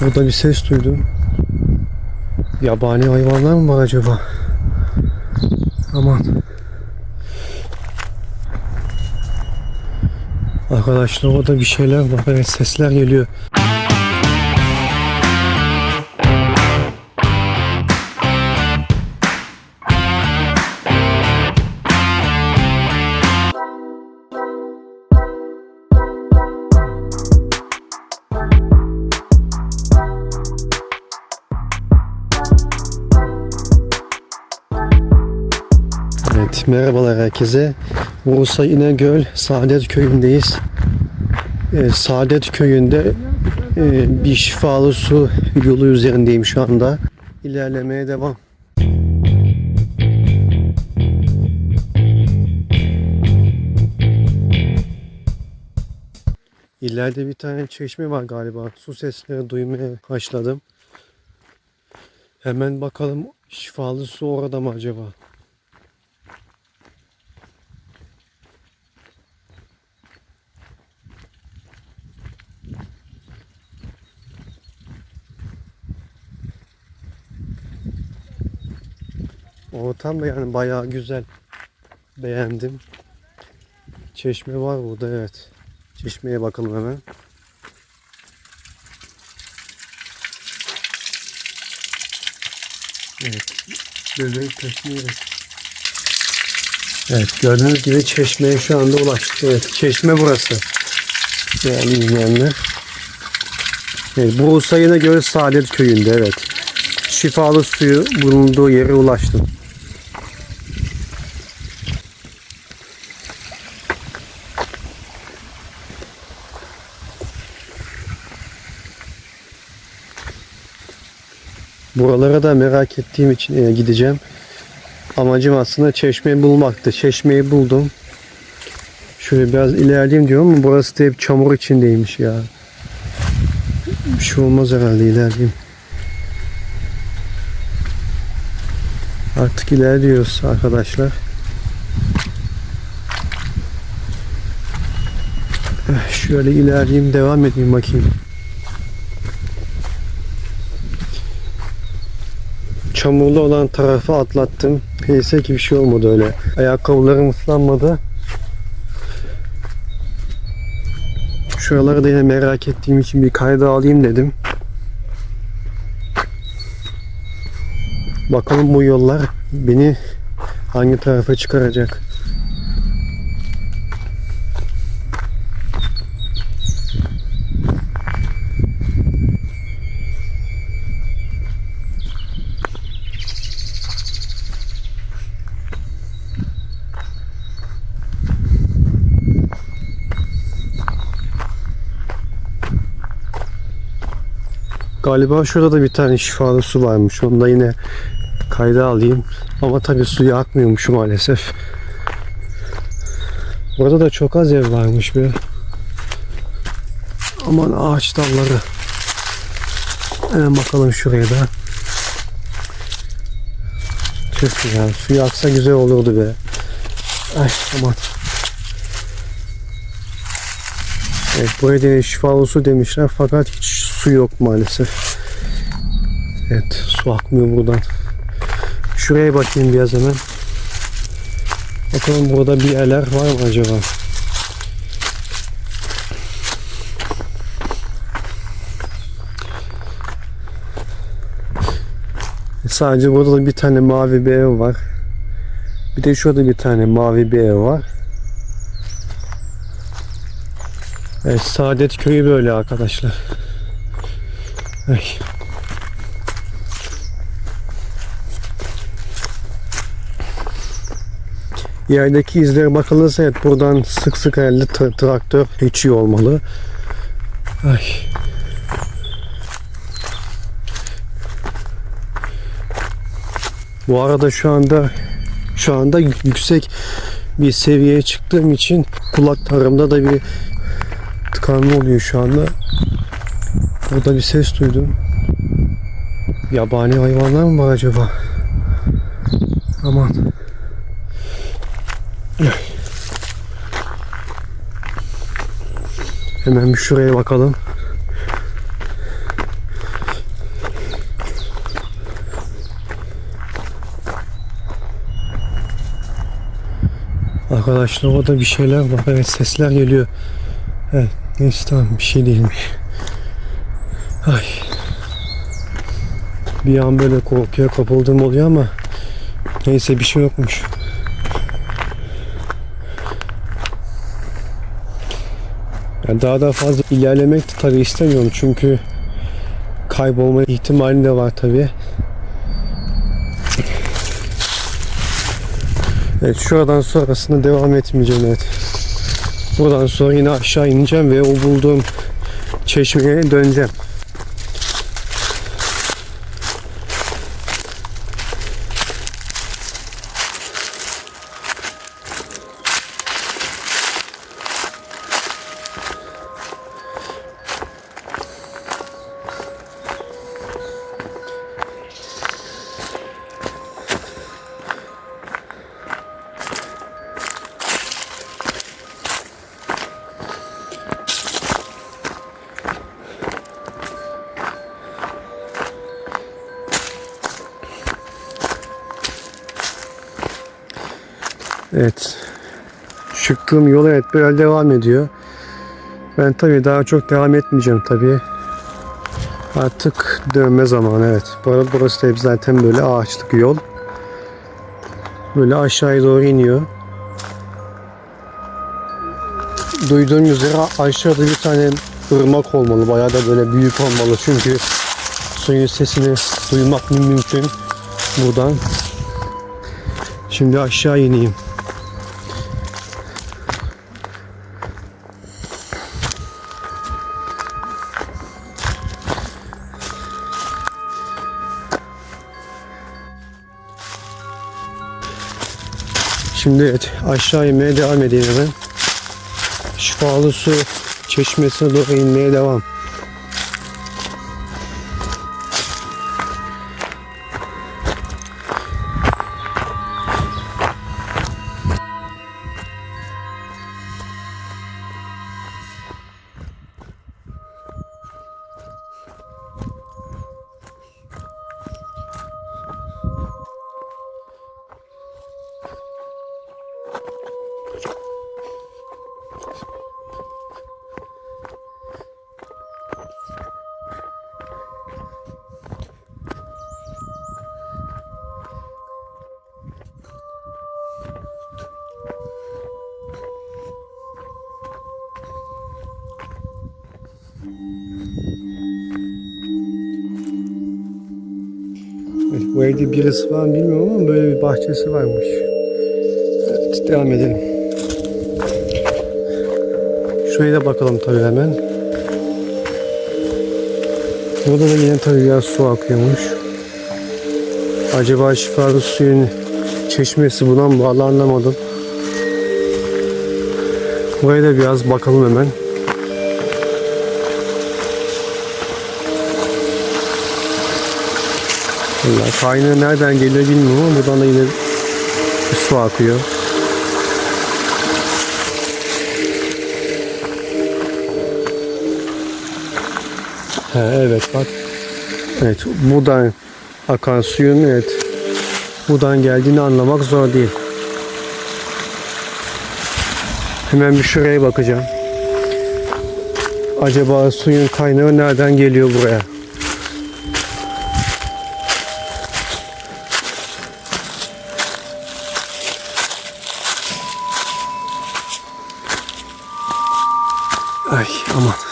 Burada bir ses duydum. Yabani hayvanlar mı var acaba? Aman. Arkadaşlar orada bir şeyler var. Evet sesler geliyor. Merhabalar herkese. Bursa İnegöl Saadet Köyü'ndeyiz. Ee, Saadet Köyü'nde e, bir şifalı su yolu üzerindeyim şu anda. İlerlemeye devam. İleride bir tane çeşme var galiba. Su sesleri duymaya başladım. Hemen bakalım şifalı su orada mı acaba? Ortam da yani bayağı güzel. Beğendim. Çeşme var burada evet. Çeşmeye bakalım hemen. Evet. Gözleri taşınıyor. Evet gördüğünüz gibi çeşmeye şu anda ulaştık. Evet çeşme burası. Yani izleyenler. Evet, Bursa yine göre Saadet Köyü'nde evet. Şifalı suyu bulunduğu yere ulaştım. Buralara da merak ettiğim için e, gideceğim. Amacım aslında çeşmeyi bulmaktı. Çeşmeyi buldum. Şöyle biraz ilerleyeyim diyorum ama burası da hep çamur içindeymiş ya. Bir şey olmaz herhalde ilerleyeyim. Artık ilerliyoruz arkadaşlar. Eh, Şöyle ilerleyeyim devam edeyim bakayım. Çamurlu olan tarafı atlattım. Neyse ki bir şey olmadı öyle. Ayakkabılarım ıslanmadı. Şuraları da yine merak ettiğim için bir kayda alayım dedim. Bakalım bu yollar beni hangi tarafa çıkaracak. Galiba şurada da bir tane şifalı su varmış. Onu da yine kayda alayım. Ama tabii suyu akmıyormuş maalesef. Burada da çok az ev varmış be. Aman ağaç dalları. Hemen bakalım şuraya da. Tüh ya suyu aksa güzel olurdu be. Ay aman. Evet buraya da şifalı su demişler fakat hiç su yok maalesef. Evet su akmıyor buradan. Şuraya bakayım biraz hemen. Bakalım burada bir yerler var mı acaba? Sadece burada da bir tane mavi bir ev var. Bir de şurada bir tane mavi bir ev var. Evet, Saadet Köyü böyle arkadaşlar. Ay. Yerdeki izlere bakılırsa evet buradan sık sık herhalde tra- traktör geçiyor olmalı. Ay. Bu arada şu anda şu anda yüksek bir seviyeye çıktığım için kulaklarımda da bir tıkanma oluyor şu anda. Burada bir ses duydum. Yabani hayvanlar mı var acaba? Aman. Hemen bir şuraya bakalım. Arkadaşlar orada bir şeyler var. Evet sesler geliyor. Evet neyse tamam bir şey değilmiş. Ay. Bir an böyle korkuya kapıldığım oluyor ama neyse bir şey yokmuş. Yani daha da fazla ilerlemek de tabii istemiyorum çünkü kaybolma ihtimali de var tabii. Evet şuradan sonrasında devam etmeyeceğim evet. Buradan sonra yine aşağı ineceğim ve o bulduğum çeşmeye döneceğim. Evet. Çıktığım yol evet böyle devam ediyor. Ben tabii daha çok devam etmeyeceğim tabii. Artık dönme zamanı evet. Burası da hep zaten böyle ağaçlık yol. Böyle aşağıya doğru iniyor. Duyduğum üzere aşağıda bir tane ırmak olmalı. Bayağı da böyle büyük olmalı. Çünkü suyun sesini duymak mümkün buradan. Şimdi aşağı ineyim. Şimdi evet aşağı inmeye devam edeyim hemen. Şifalı su çeşmesine doğru inmeye devam. Evde birisi var bilmiyorum ama böyle bir bahçesi varmış. Evet, devam edelim. Şuraya da bakalım tabii hemen. Burada da yine tabii biraz su akıyormuş. Acaba şifalı suyun çeşmesi buna mı bağlı anlamadım. Buraya da biraz bakalım hemen. Valla kaynağı nereden geliyor bilmiyorum ama buradan da yine su akıyor. He, evet bak. Evet buradan akan suyun evet buradan geldiğini anlamak zor değil. Hemen bir şuraya bakacağım. Acaba suyun kaynağı nereden geliyor buraya? Ay aman.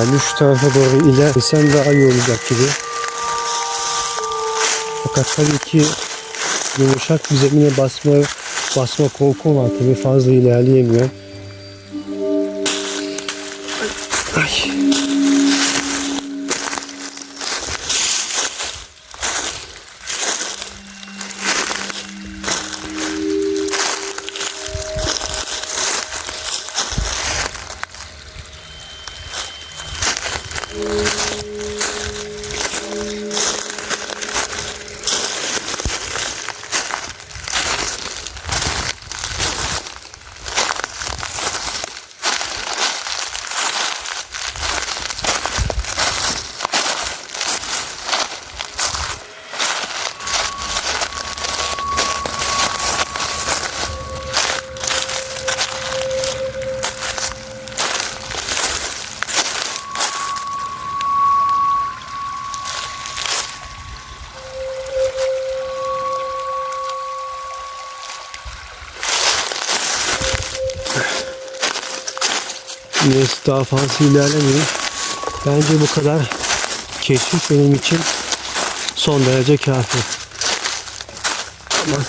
De şu tarafa doğru ilerlesem daha iyi olacak gibi. Fakat tabii ki yumuşak bir zemine basma basma korkum var tabii fazla ilerleyemiyor. Ay. Daha fazla ilerlemeyeyim. Bence bu kadar keşif benim için son derece kafi. Aman.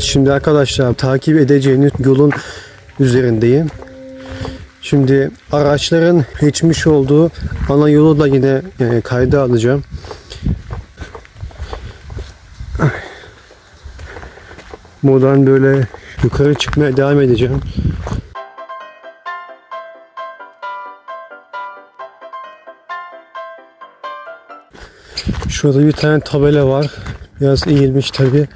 Şimdi arkadaşlar takip edeceğiniz yolun üzerindeyim. Şimdi araçların geçmiş olduğu ana yolu da yine e, kayda alacağım. Buradan böyle yukarı çıkmaya devam edeceğim. Şurada bir tane tabela var. Biraz eğilmiş tabi.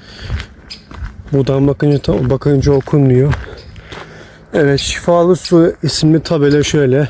Buradan bakınca bakınca okunmuyor. Evet şifalı su isimli tabela şöyle.